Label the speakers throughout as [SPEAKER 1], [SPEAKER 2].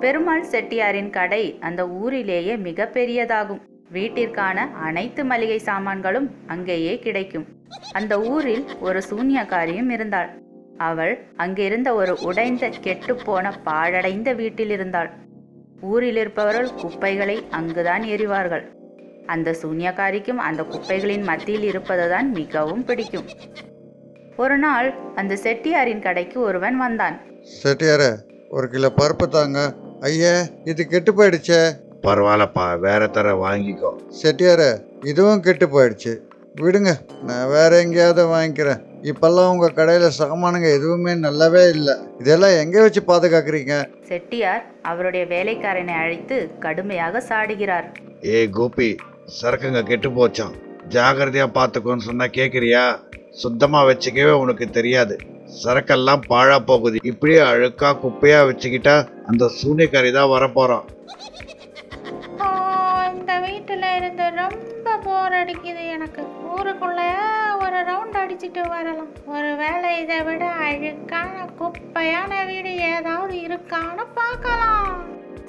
[SPEAKER 1] பெருமாள் செட்டியாரின் கடை அந்த ஊரிலேயே மிக பெரியதாகும். வீட்டிற்கான அனைத்து மளிகை சாமான்களும் அங்கேயே கிடைக்கும். அந்த ஊரில் ஒரு சூன்யக்காரியும் இருந்தாள். அவள் அங்கிருந்த ஒரு உடைந்த கெட்டுப்போன பாழடைந்த வீட்டில் இருந்தாள். ஊரில் இருப்பவர்கள் குப்பைகளை அங்குதான் எறிவார்கள். அந்த சூன்யக்காரிக்கும் அந்த குப்பைகளின் மத்தியில் இருப்பதுதான் மிகவும் பிடிக்கும். ஒரு நாள் அந்த செட்டியாரின் கடைக்கு ஒருவன் வந்தான்.
[SPEAKER 2] செட்டியார ஒரு கிலோ பருப்பு தாங்க. ஐயா இது கெட்டு போயிடுச்சே.
[SPEAKER 3] பரவாயில்லப்பா வேற தர வாங்கிக்கோ.
[SPEAKER 2] செட்டியாரே இதுவும் கெட்டு போயிடுச்சு. விடுங்க நான் வேற எங்கேயாவது வாங்கிக்கிறேன். இப்பெல்லாம் உங்கள் கடையில் சாமானுங்க எதுவுமே நல்லாவே இல்லை. இதெல்லாம் எங்கே வச்சு பாதுகாக்கிறீங்க?
[SPEAKER 1] செட்டியார் அவருடைய வேலைக்காரனை அழைத்து கடுமையாக சாடுகிறார்.
[SPEAKER 3] ஏய் கோபி சரக்குங்க கெட்டு போச்சான் ஜாகிரதையா பார்த்துக்கோன்னு சொன்னா கேக்குறியா? சுத்தமா வச்சுக்கவே உனக்கு தெரியாது. சரக்கெல்லாம் பாழா போகுது. இப்படியே அழுக்கா குப்பையா வச்சுக்கிட்டா அந்த சூனியக்காரி தான்
[SPEAKER 4] வரப்போறோம் இந்த வீட்டுல இருந்து ரொம்ப போர் அடிக்குது எனக்கு. ஊருக்குள்ள ஒரு ரவுண்ட் அடிச்சிட்டு வரலாம். ஒரு வேலை இதை விட அழுக்கான குப்பையான வீடு ஏதாவது இருக்கான்னு பார்க்கலாம்.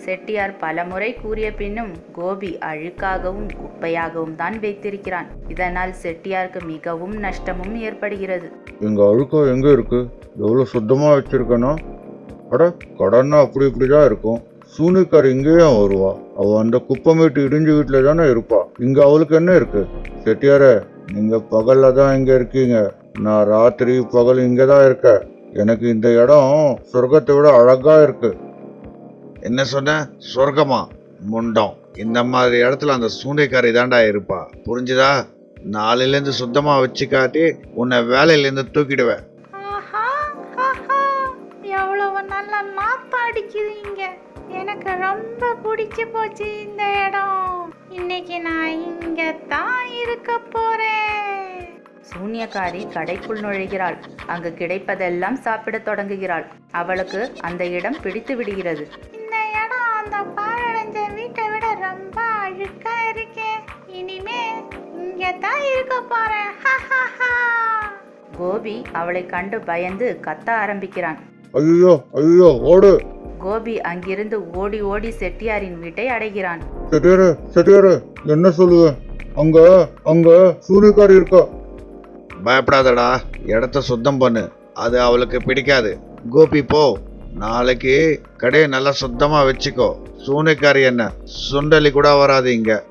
[SPEAKER 1] செட்டியார் பலமுறை கூறிய பின்னும் கோபி அழுக்காகவும் குப்பையாகவும் தான் வைத்திருக்கிறான். இதனால் செட்டியாருக்கு மிகவும் நஷ்டமும் ஏற்படுகிறது.
[SPEAKER 2] எங்கள் அழுக்கா எங்க இருக்கு? எவ்வளோ சுத்தமாக வச்சுருக்கணும் அட கடன்னா அப்படி இப்படி தான் இருக்கும். சூனிக்கார் இங்கேயே வருவா. அவள் அந்த குப்பமேட்டு இடிஞ்சு வீட்டில் தானே இருப்பா. இங்கே அவளுக்கு என்ன இருக்கு? செட்டியார நீங்கள் பகலில் தான் இங்கே இருக்கீங்க. நான் ராத்திரி பகல் இங்கே தான் இருக்கேன். எனக்கு இந்த இடம் சொர்க்கத்தை விட அழகாக இருக்கு.
[SPEAKER 3] என்ன சொன்ன? சொர்க்கமா? முண்டம். இந்த மாதிரி இடத்துல அந்த சூனியக்காரி தாண்டா இருப்பா. புரிஞ்சுதா? நாளையிலேருந்து சுத்தமா வச்சு காட்டி உன்னை வேலையிலேருந்து தூக்கிடுவேன்
[SPEAKER 4] ஆஹா ஆஹா. எவ்வளவு நல்ல இங்க எனக்கு ரொம்ப பிடிச்சு போச்சு இந்த இடம். இன்னைக்கு நான் இங்க தான் இருக்க போறேன்.
[SPEAKER 1] சூன்யக்காரி கடைக்குள் நுழைகிறாள். அங்கு கிடைப்பதெல்லாம் சாப்பிடத் தொடங்குகிறாள். அவளுக்கு அந்த இடம் பிடித்து விடுகிறது.
[SPEAKER 4] அந்த பாழடைஞ்ச வீட்டை விட ரொம்ப அழுக்கா இருக்கே. இனிமே இங்க தான் இருக்க போறேன்.
[SPEAKER 1] கோபி அவளை கண்டு பயந்து கத்த ஆரம்பிக்கிறான்.
[SPEAKER 2] ஐயோ ஐயோ ஓடு.
[SPEAKER 1] கோபி அங்கிருந்து ஓடி ஓடி செட்டியாரின் வீட்டை அடைகிறான்.
[SPEAKER 2] செட்டியாரே செட்டியாரே என்ன சொல்லுவேன் அங்க அங்க சூனிக்காரி இருக்கா?
[SPEAKER 3] பயப்படாதடா இடத்த சுத்தம் பண்ணு. அது அவளுக்கு பிடிக்காது. கோபி போ. நாளைக்கு கடையை நல்லா சுத்தமா வச்சுக்கோ. சூனியக்காரி என்ன? சுண்டலி கூட வராது இங்க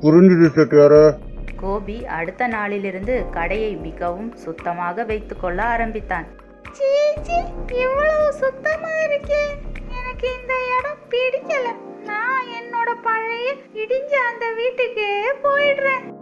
[SPEAKER 2] புரிஞ்சுது செட்டியாரே
[SPEAKER 1] கோபி அடுத்த நாளிலிருந்து கடையை மிகவும் சுத்தமாக வைத்துக்கொள்ள ஆரம்பித்தான்.
[SPEAKER 4] சீ, சீ, இவ்வளவு சுத்தமா இருக்கே. எனக்கு இந்த இடம் பிடிக்கல. நான் என்னோட பழைய இடிஞ்ச அந்த வீட்டுக்கே போயிடுறேன்.